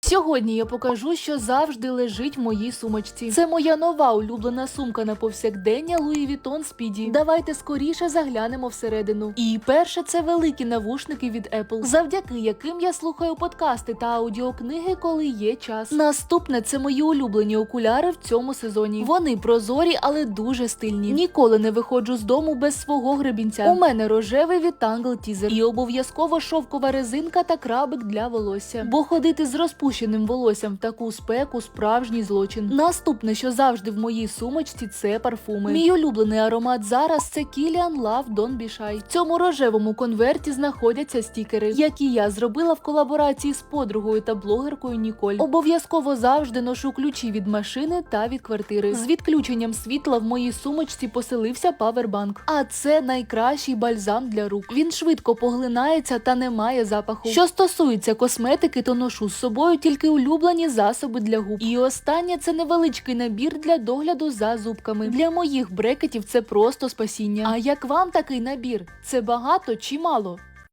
Сьогодні я покажу, що завжди лежить в моїй сумочці. Це моя нова улюблена сумка на повсякдення Louis Vuitton Speedy. Давайте скоріше заглянемо всередину. І перше це великі навушники від Apple, завдяки яким я слухаю подкасти та аудіокниги, коли є час. Наступне це мої улюблені окуляри в цьому сезоні. Вони прозорі, але дуже стильні. Ніколи не виходжу з дому без свого гребінця. У мене рожевий від Tangle Teaser і обов'язково шовкова резинка та крабик для волосся. Бо ходити з розпущеним волоссям в таку спеку справжній злочин. Наступне, що завжди в моїй сумочці, це парфуми. Мій улюблений аромат зараз це Kilian Love Don't Be Shy. В цьому рожевому конверті знаходяться стікери, які я зробила в колаборації з подругою та блогеркою Ніколь. Обов'язково завжди ношу ключі від машини та від квартири. З відключенням світла в моїй сумочці поселився павербанк. А це найкращий бальзам для рук. Він швидко поглинається та не має запаху. Що стосується косметики, то ношу з собою тільки улюблені засоби для губ. І останнє це невеличкий набір для догляду за зубками. Для моїх брекетів це просто спасіння. А як вам такий набір? Це багато чи мало?